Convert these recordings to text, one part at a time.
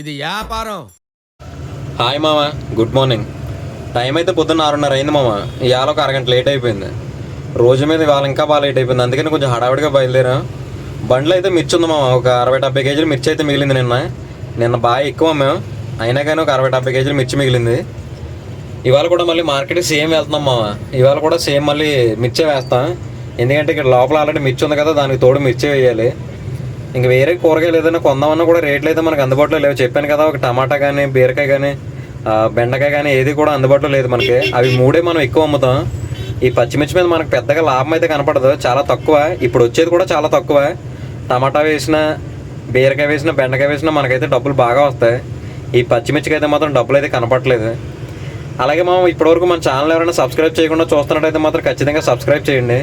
ఇది వ్యాపారం. హాయ్ మామ గుడ్ మార్నింగ్. టైం అయితే పొద్దున్న ఆరున్నర అయింది మామ. ఇవాళ ఒక అరగంట లేట్ అయిపోయింది. రోజు మీద ఇవాళ ఇంకా బాగా లేట్ అయిపోయింది. అందుకని కొంచెం హడావిడిగా బయలుదేరా. బండ్లు అయితే మిర్చి ఉంది మామ. ఒక అరవై డెబ్బై కేజీలు మిర్చి అయితే మిగిలింది నిన్న. నిన్న బాగా ఎక్కువ మేము అయినా కానీ ఒక అరవై డెబ్బై కేజీలు మిర్చి మిగిలింది. ఇవాళ కూడా మళ్ళీ మార్కెట్కి సేమ్ వెళ్తున్నాం మామ. ఇవాళ కూడా సేమ్ మళ్ళీ మిర్చే వేస్తాం. ఎందుకంటే ఇక్కడ లోపల ఆల్రెడీ మిర్చి ఉంది కదా దానికి తోడు మిర్చి వేయాలి. ఇంక వేరే కూరగాయలు ఏదైనా కొందామన్నా కూడా రేట్లు అయితే మనకు అందుబాటులో లేవు. చెప్పాను కదా ఒక టమాటా కానీ బీరకాయ కానీ బెండకాయ కానీ ఏది కూడా అందుబాటులో లేదు మనకి. అవి మూడే మనం ఎక్కువ అమ్ముతాం. ఈ పచ్చిమిర్చి మీద మనకు పెద్దగా లాభం అయితే కనపడదు. చాలా తక్కువ. ఇప్పుడు వచ్చేది కూడా చాలా తక్కువ. టమాటా వేసిన బీరకాయ వేసిన బెండకాయ వేసిన మనకైతే డబ్బులు బాగా వస్తాయి. ఈ పచ్చిమిర్చికి అయితే మాత్రం డబ్బులు అయితే కనపట్లేదు అలాగే మనం ఇప్పటివరకు మన ఛానల్ ఎవరైనా సబ్స్క్రైబ్ చేయకుండా చూస్తున్నట్టయితే మాత్రం ఖచ్చితంగా సబ్స్క్రైబ్ చేయండి.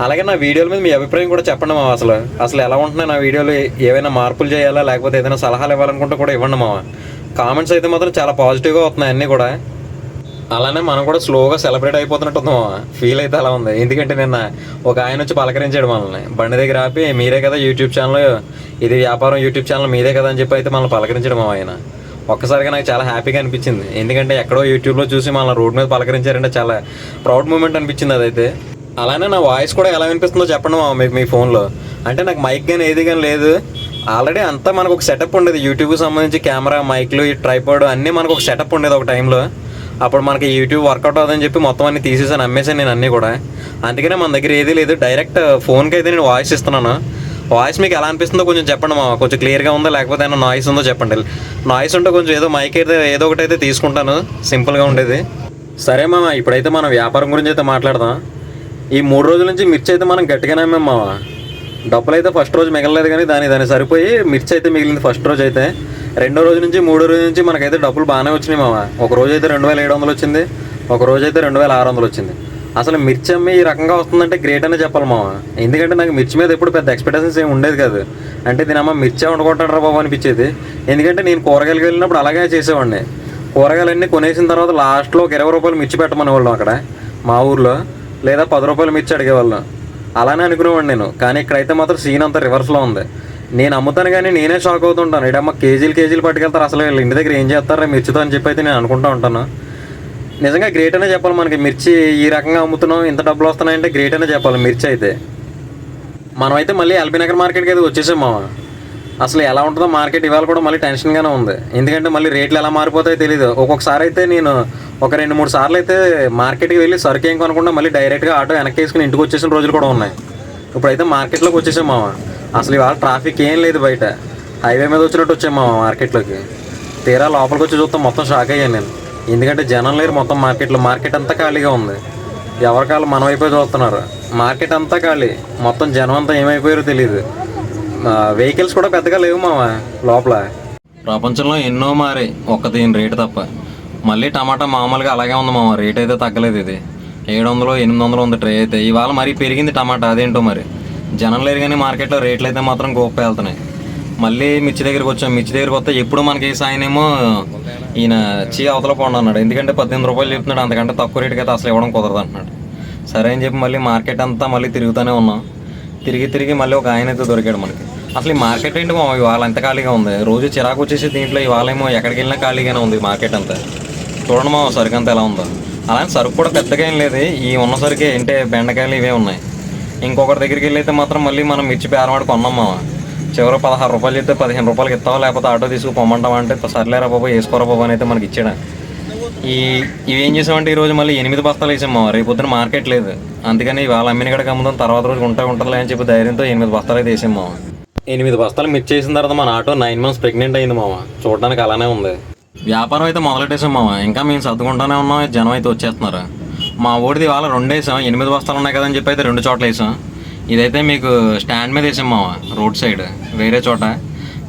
అలాగే నా వీడియోల మీద మీ అభిప్రాయం కూడా చెప్పండి మామ అసలు. అసలు ఎలా ఉంటున్నాయి నా వీడియోలు? ఏవైనా మార్పులు చేయాలా? లేకపోతే ఏదైనా సలహాలు ఇవ్వాలనుకుంటే కూడా ఇవ్వండి మామ కామెంట్స్ అయితే మాత్రం చాలా పాజిటివ్గా వస్తున్నాయి అన్నీ కూడా. అలానే మనం కూడా స్లోగా సెలబ్రేట్ అయిపోతున్నట్టు ఉంది మామ ఫీల్ అయితే అలా ఉంది. ఎందుకంటే నిన్న ఒక ఆయన వచ్చి పలకరించాడు మనల్ని. బండి దగ్గర ఆపి మీరే కదా యూట్యూబ్ ఛానల్ ఇది వ్యాపారం యూట్యూబ్ ఛానల్ మీదే కదా? అని చెప్పి అయితే మనల్ని పలకరించడం ఆయన. ఒక్కసారిగా నాకు చాలా హ్యాపీగా అనిపించింది. ఎందుకంటే ఎక్కడో యూట్యూబ్లో చూసి మన రోడ్ మీద పలకరించారంటే చాలా ప్రౌడ్ మూమెంట్ అనిపించింది అదైతే. అలానే నా వాయిస్ కూడా ఎలా వినిపిస్తుందో చెప్పండి మా మీకు మీ ఫోన్లో. అంటే నాకు మైక్ కానీ ఏది కానీ లేదు. ఆల్రెడీ అంతా మనకు ఒక సెటప్ ఉండేది యూట్యూబ్కి సంబంధించి కెమెరా మైక్లు ఈ ట్రైపాడ్ అన్నీ మనకు ఒక సెటప్ ఉండేది ఒక టైంలో అప్పుడు మనకి యూట్యూబ్ వర్కౌట్ అవుతుందని చెప్పి మొత్తం అన్ని తీసేసాను అమ్మేసాను నేను అన్నీ కూడా. అందుకనే మన దగ్గర ఏది లేదు. డైరెక్ట్ ఫోన్కి అయితే నేను వాయిస్ ఇస్తున్నాను. వాయిస్ మీకు ఎలా అనిపిస్తుందో కొంచెం చెప్పండి మా కొంచెం క్లియర్గా ఉందో? లేకపోతే ఏమైనా నాయిస్ ఉందో చెప్పండి. నాయిస్ ఉంటే కొంచెం ఏదో మైక్ అయితే ఏదో ఒకటి అయితే తీసుకుంటాను. సింపుల్గా ఉండేది. సరే మామ ఇప్పుడైతే మనం వ్యాపారం గురించి అయితే మాట్లాడదాం. ఈ మూడు రోజుల నుంచి మిర్చి అయితే మనం గట్టిగానే అమ్మాం డబ్బులు అయితే ఫస్ట్ రోజు మిగలలేదు కానీ దాని దాని సరిపోయి మిర్చి అయితే మిగిలింది ఫస్ట్ రోజు అయితే. రెండో రోజు నుంచి మూడో రోజు నుంచి మనకైతే డబ్బులు బాగానే వచ్చినాయి మామ ఒక రోజు అయితే రెండు వేల ఏడు వందలు వచ్చింది. ఒక రోజు అయితే రెండు వేల ఆరు వందలు వచ్చింది. అసలు మిర్చి అమ్మి ఈ రకంగా వస్తుందంటే గ్రేట్ అనే చెప్పాలి మామ ఎందుకంటే నాకు మిర్చి మీద ఎప్పుడు పెద్ద ఎక్స్పెక్టేషన్స్ ఏమి ఉండేది కాదు. అంటే దీని అమ్మ మిర్చి వండుకుంటాడు బాబు అనిపించేది. ఎందుకంటే నేను కూరగాయలకు వెళ్ళినప్పుడు అలాగే చేసేవాడిని. కూరగాయలన్నీ కొనేసిన తర్వాత లాస్ట్లో ఒక ఇరవై రూపాయలు మిర్చి పెట్టమని వాళ్ళం అక్కడ మా ఊర్లో. లేదా పది రూపాయలు మిర్చి అడిగేవాళ్ళం అలానే అనుకునేవాడు నేను. కానీ ఇక్కడైతే మాత్రం సీన్ అంతా రివర్స్లో ఉంది. నేను అమ్ముతాను కానీ నేనే షాక్ అవుతుంటాను. ఇడమ్మ కేజీలు కేజీలు పట్టుకెళ్తారు. అసలు వీళ్ళు ఇంటి దగ్గర ఏం చేస్తారా మిర్చితో అని చెప్పి అయితే నేను అనుకుంటా ఉంటాను. నిజంగా గ్రేట్ అనే చెప్పాలి మనకి. మిర్చి ఈ రకంగా అమ్ముతున్నాం ఇంత డబ్బులు వస్తున్నాయంటే గ్రేట్ అనే చెప్పాలి మిర్చి అయితే. మనమైతే మళ్ళీ ఎల్బీ నగర్ మార్కెట్కి అయితే వచ్చేసాం మామ అసలు ఎలా ఉంటుందో మార్కెట్ ఇవాళ కూడా మళ్ళీ టెన్షన్గానే ఉంది. ఎందుకంటే మళ్ళీ రేట్లు ఎలా మారిపోతాయో తెలియదు ఒక్కొక్కసారి అయితే నేను ఒక రెండు మూడు సార్లు అయితే మార్కెట్కి వెళ్ళి సరుకు ఏం కొనకుండా మళ్ళీ డైరెక్ట్గా ఆటో వెనక్కి వేసుకుని ఇంటికి వచ్చేసిన రోజులు కూడా ఉన్నాయి. ఇప్పుడైతే మార్కెట్లోకి వచ్చేసాం మామ. అసలు ఇవాళ ట్రాఫిక్ ఏం లేదు బయట. హైవే మీద వచ్చినట్టు వచ్చాం మామ మార్కెట్లోకి. తీరా లోపలికి వచ్చి చూస్తాం మొత్తం షాక్ అయ్యాను నేను. ఎందుకంటే జనం లేరు మొత్తం మార్కెట్లో. మార్కెట్ అంతా ఖాళీగా ఉంది. ఎవరికాళ్ళు మన వైపే చూస్తున్నారు. మార్కెట్ అంతా ఖాళీ. మొత్తం జనం అంతా ఏమైపోయారో తెలియదు వెహికల్స్ కూడా పెద్దగా లేవు మామ లోపల. ప్రపంచంలో ఎన్నో మారే ఒక్క దీని రేటు తప్ప. మళ్ళీ టమాటా మామూలుగా అలాగే ఉంది మామ రేట్ అయితే తగ్గలేదు ఇది. ఏడు వందలు ఎనిమిది వందలు ఉంది ట్రే అయితే. ఇవాళ మరీ పెరిగింది టమాటా అదేంటో మరి. జనం లేరు కానీ మార్కెట్లో రేట్లు అయితే మాత్రం గొప్ప వెళ్తున్నాయి. మళ్ళీ మిర్చి దగ్గరికి వచ్చాం. మిర్చి దగ్గరికి వస్తే ఎప్పుడు మనకి సాయనేమో ఈయన చీ అవతల పోండి అన్నాడు. ఎందుకంటే పద్దెనిమిది రూపాయలు చెప్తున్నాడు. అంతకంటే తక్కువ రేటుకి అయితే అసలు ఇవ్వడం కుదరదు అంటున్నాడు. సరే అని చెప్పి మళ్ళీ మార్కెట్ అంతా మళ్ళీ తిరుగుతూనే ఉన్నాం. తిరిగి తిరిగి మళ్ళీ ఒక ఆయన అయితే దొరికాడు మనకి. అసలు ఈ మార్కెట్ ఏంటి మా ఇవాళ ఎంత ఖాళీగా ఉంది. రోజు చిరాకు వచ్చేసి దీంట్లో ఇవాళ ఏమో ఎక్కడికి వెళ్ళినా ఖాళీగానే ఉంది మార్కెట్ అంతా. చూడండి మా సరుకు అంతా ఎలా ఉందో. అలానే సరుకు కూడా పెద్దగా ఏం లేదు. ఈ ఉన్న సరుకే ఏంటే? బెండకాయలు ఇవే ఉన్నాయి. ఇంకొకరి దగ్గరికి వెళ్ళి అయితే మాత్రం మళ్ళీ మనం మిర్చి పేరమాడు కొన్నాం మామ. చివరి పదహారు రూపాయలు చెప్తే పదిహేను రూపాయలకి ఇస్తావా? లేకపోతే ఆటో తీసుకు పొమ్మంటావా అంటే సర్లేరా బాబు వేసుకోరా బాబు అని అయితే మనకి ఇచ్చాడు. ఈ ఇవేం చేసామంటే ఈ రోజు మళ్ళీ ఎనిమిది బస్తాలు వేసాం మామ రేపు పొద్దున మార్కెట్ లేదు. అందుకని ఇవాళ అమ్మిన కడకి అమ్ముదాం తర్వాత రోజు ఉంటా ఉంటుందిలే అని చెప్పి ధైర్యంతో ఎనిమిది బస్తాలు అయితే వేసాం ఎనిమిది బస్తాలు మిర్చి చేసిన తర్వాత మన ఆటో నైన్ మంత్స్ ప్రెగ్నెంట్ అయింది మామ. చూడడానికి అలానే ఉంది. వ్యాపారం అయితే మొదలెట్టేసాం మామ. ఇంకా మేము సర్దుకుంటానే ఉన్నాం. జనం అయితే వచ్చేస్తున్నారు. మా ఊడిది వాళ్ళ రెండు వేసాం. ఎనిమిది బస్తాలు ఉన్నాయి కదని చెప్పి అయితే రెండు చోట్ల వేసాం. ఇదైతే మీకు స్టాండ్ మీద వేసాం మామ రోడ్ సైడ్. వేరే చోట.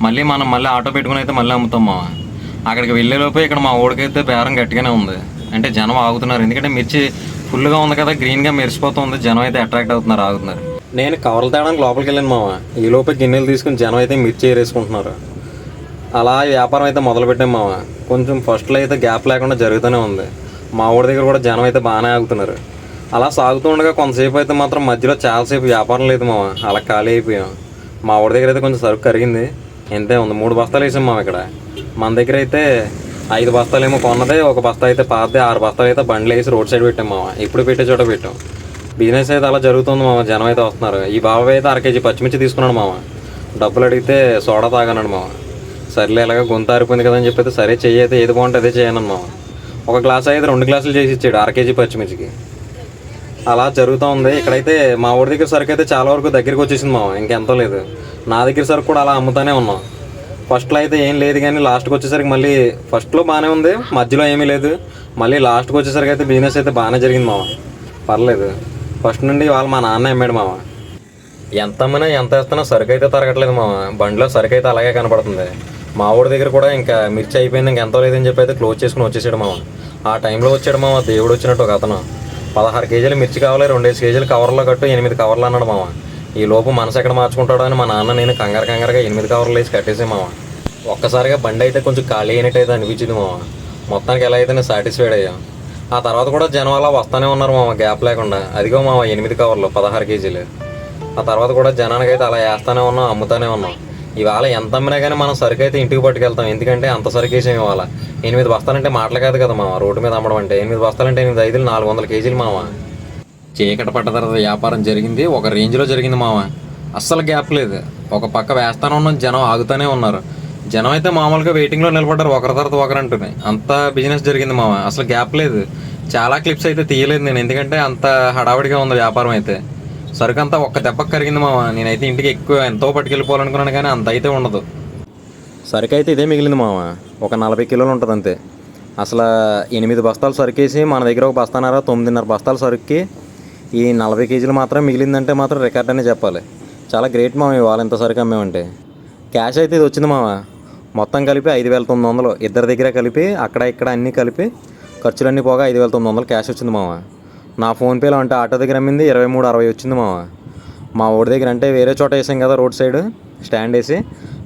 మళ్ళీ మనం మళ్ళీ ఆటో పెట్టుకుని అయితే మళ్ళీ అమ్ముతాం మామ. అక్కడికి వెళ్ళేలోపే ఇక్కడ మా ఊడికైతే బేరం గట్టిగానే ఉంది. అంటే జనం ఆగుతున్నారు. ఎందుకంటే మిర్చి ఫుల్గా ఉంది కదా గ్రీన్గా మెరిసిపోతుంది. జనం అయితే అట్రాక్ట్ అవుతున్నారు ఆగుతున్నారు. నేను కవర్లు తేడానికి లోపలికి వెళ్ళాను మామ ఈ లోపే గిన్నెలు తీసుకుని జనం అయితే మిర్చి ఏరేసుకుంటున్నారు. అలా వ్యాపారం అయితే మొదలుపెట్టాం మామ కొంచెం ఫస్ట్లో అయితే గ్యాప్ లేకుండా జరుగుతూనే ఉంది. మా ఊడి దగ్గర కూడా జనం అయితే బాగానే ఆగుతున్నారు. అలా సాగుతుండగా కొంతసేపు అయితే మాత్రం మధ్యలో చాలాసేపు వ్యాపారం లేదు మామ అలా ఖాళీ అయిపోయాం. మా ఊడి దగ్గర అయితే కొంచెం సరుకు కరిగింది. ఎంతే ఉంది. మూడు బస్తాలు వేసాం మామ ఇక్కడ. మన దగ్గర అయితే ఐదు బస్తాలేమో కొన్నదే ఒక బస్తా అయితే పాతదే ఆరు బస్తాలు అయితే బండ్లు వేసి రోడ్ సైడ్ పెట్టాం మామ. ఇప్పుడు పెట్టే చోట పెట్టాం. బిజినెస్ అయితే అలా జరుగుతుంది మామ జనం అయితే వస్తున్నారు. ఈ బాబాయ్ అయితే అర కేజీ పచ్చిమిర్చి తీసుకున్నాడు మామ. డబ్బులు అడిగితే సోడా తాగన్నాడు మామ. సర్లే ఇలాగ గొంతు ఆరిపోయింది కదా అని చెప్పి సరే చెయ్యి అయితే ఏది బాగుంటే అదే చేయను మామ. ఒక గ్లాస్ అయితే రెండు గ్లాసులు చేసి ఇచ్చాడు అర కేజీ పచ్చిమిర్చికి. అలా జరుగుతూ ఉంది. ఇక్కడైతే మా ఊరి దగ్గర సరుకు అయితే చాలా వరకు దగ్గరికి వచ్చేసింది మామ. ఇంకెంతో లేదు. నా దగ్గర సరుకు కూడా అలా అమ్ముతానే ఉన్నాం. ఫస్ట్లో అయితే ఏం లేదు కానీ లాస్ట్కి వచ్చేసరికి మళ్ళీ ఫస్ట్లో బాగానే ఉంది. మధ్యలో ఏమీ లేదు. మళ్ళీ లాస్ట్కి వచ్చేసరికి అయితే బిజినెస్ అయితే బాగానే జరిగింది మామ పర్లేదు. ఫస్ట్ నుండి వాళ్ళు మా నాన్న అమ్మాడు మామ ఎంత అమ్మినా ఎంత వేస్తున్నా సరుకు అయితే తరగట్లేదు మామ బండిలో సరుకు అయితే అలాగే కనపడుతుంది. మా ఊడి దగ్గర కూడా ఇంకా మిర్చి అయిపోయింది ఇంకెంతో లేదని చెప్పి అయితే క్లోజ్ చేసుకుని వచ్చేసాడు మామ ఆ టైంలో వచ్చాడు మామ దేవుడు వచ్చినట్టు ఒక అతను. పదహారు కేజీలు మిర్చి కావాలి రెండేసి కేజీలు కవర్లో కట్టు ఎనిమిది కవర్లు అన్నాడు మామ ఈ లోపు మనసు ఎక్కడ మార్చుకుంటాడో అని మా నాన్న నేను కంగారు కంగారుగా ఎనిమిది కవర్లు వేసి కట్టేసే మామ ఒక్కసారిగా బండి అయితే కొంచెం ఖాళీ అయినట్టు అయితే అనిపించింది మామ మొత్తానికి ఎలా అయితే నేను సాటిస్ఫైడ్ అయ్యా ఆ తర్వాత కూడా జనం అలా వస్తూనే ఉన్నారు మామ గ్యాప్ లేకుండా. అదిగో మామ ఎనిమిది కవర్లు పదహారు కేజీలు. ఆ తర్వాత కూడా జనానికి అయితే అలా వేస్తానే ఉన్నాం అమ్ముతానే ఉన్నాం. ఇవాళ ఎంత అమ్మినా కానీ మనం సరుకు అయితే ఇంటికి పట్టుకెళ్తాం. ఎందుకంటే అంత సరుకు వేసాం ఇవాళ. ఎనిమిది బస్తాలంటే మాటలు కాదు కదా మామ రోడ్డు మీద అమ్మడం అంటే. ఎనిమిది బస్తాలంటే ఎనిమిది ఐదులు నాలుగు వందల కేజీలు మామ చీకటి పడ్డ తర్వాత వ్యాపారం జరిగింది. ఒక రేంజ్లో జరిగింది మామ. అస్సలు గ్యాప్ లేదు. ఒక పక్క వేస్తానే ఉన్నాం జనం ఆగుతూనే ఉన్నారు. జనం అయితే మామూలుగా వెయిటింగ్లో నిలబడ్డారు ఒకరి తర్వాత ఒకరు అంత బిజినెస్ జరిగింది మామ. అసలు గ్యాప్ లేదు. చాలా క్లిప్స్ అయితే తీయలేదు నేను ఎందుకంటే అంత హడావిడిగా ఉంది వ్యాపారం అయితే. సరుకు అంతా ఒక్క దెబ్బకి కరిగింది మామ. నేనైతే ఇంటికి ఎక్కువ ఎంతో పట్టుకెళ్ళిపోవాలనుకున్నాను కానీ అంత అయితే ఉండదు. సరుకు అయితే ఇదే మిగిలింది మామ. ఒక నలభై కిలోలు ఉంటుంది అంతే. అసలు ఎనిమిది బస్తాలు సరుకేసి మన దగ్గర ఒక బస్తాన్నర తొమ్మిదిన్నర బస్తాలు సరుక్కి ఈ నలభై కేజీలు మాత్రం మిగిలిందంటే మాత్రం రికార్డ్ అనే చెప్పాలి. చాలా గ్రేట్ మామ ఇవాళ ఇంత సరికి అమ్మేమంటే. క్యాష్ అయితే ఇది వచ్చింది మామ మొత్తం కలిపి ఐదు వేల తొమ్మిది వందలు. ఇద్దరి దగ్గర కలిపి అక్కడ ఇక్కడ అన్నీ కలిపి ఖర్చులన్నీ పోగా ఐదు వేల తొమ్మిది వందలు క్యాష్ వచ్చింది మామ నా ఫోన్పేలో అంటే ఆటో దగ్గర అమ్మింది ఇరవై మూడు అరవై వచ్చింది మామ మా ఊడి దగ్గర అంటే వేరే చోట వేసాం కదా రోడ్ సైడ్ స్టాండ్ వేసి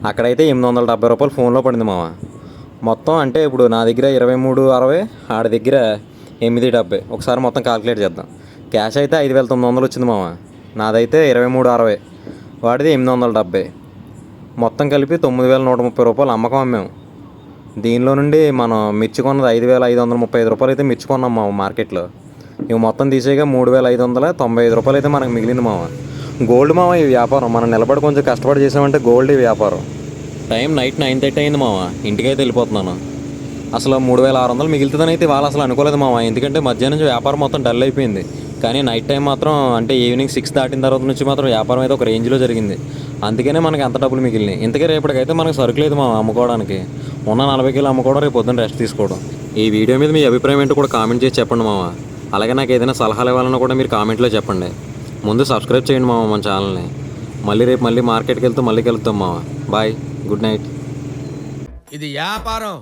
అక్కడైతే ఎనిమిది వందల డెబ్బై రూపాయలు ఫోన్లో పడింది మామ మొత్తం అంటే ఇప్పుడు నా దగ్గర ఇరవై మూడు అరవై ఆడ దగ్గర ఎనిమిది డెబ్బై. ఒకసారి మొత్తం కాలిక్యులేట్ చేద్దాం. క్యాష్ అయితే ఐదు వేల తొమ్మిది వందలు వచ్చింది మామ. నాదైతే ఇరవై మూడు అరవై. వాడిది ఎనిమిది వందల డెబ్బై. మొత్తం కలిపి తొమ్మిది వేల నూట ముప్పై రూపాయలు అమ్మకం అమ్మాము దీనిలో నుండి మనం మిర్చి కొన్నది ఐదు వేల ఐదు వందల ముప్పై ఐదు రూపాయలు అయితే మిర్చి కొన్నాం మార్కెట్లో. ఇవి మొత్తం తీసేగా మూడు వేల ఐదు వందల తొంభై ఐదు రూపాయలు అయితే మనకు మిగిలింది మామ. గోల్డ్ మామ ఈ వ్యాపారం. మనం నిలబడి కొంచెం కష్టపడి చేసామంటే గోల్డ్ ఈ వ్యాపారం. టైం నైట్ నైన్ థర్టీ అయింది మామ. ఇంటికైతే వెళ్ళిపోతున్నాను. అసలు మూడు వేల ఆరు వందలు మిగులుతుందని అయితే వాళ్ళు అసలు అనుకోలేదు మామ. ఎందుకంటే మధ్యాహ్నం నుంచి వ్యాపారం మొత్తం డల్ అయిపోయింది. కానీ నైట్ టైం మాత్రం అంటే ఈవినింగ్ సిక్స్ దాటిన తర్వాత నుంచి మాత్రం వ్యాపారం అయితే ఒక రేంజ్లో జరిగింది. అందుకనే మనకి అంత డబ్బులు మిగిలినాయి. ఇంతకే రేపటికైతే మనకు సరుకు లేదు మా అమ్ముకోవడానికి. ఉన్న నలభై కిలో అమ్ముకోవడం రేపు పొద్దున్న రెస్ట్ తీసుకోవడం. ఈ వీడియో మీద మీ అభిప్రాయం ఏంటో కూడా కామెంట్ చేసి చెప్పండి మామ. అలాగే నాకు ఏదైనా సలహాలు ఇవ్వాలన్నా కూడా మీరు కామెంట్లో చెప్పండి. ముందు సబ్స్క్రైబ్ చేయండి మామ మన ఛానల్ని. మళ్ళీ రేపు మళ్ళీ మార్కెట్కి వెళ్తూ మళ్ళీ కలుద్దాం మామ. బాయ్. Good night. ఇది వ్యాపారం.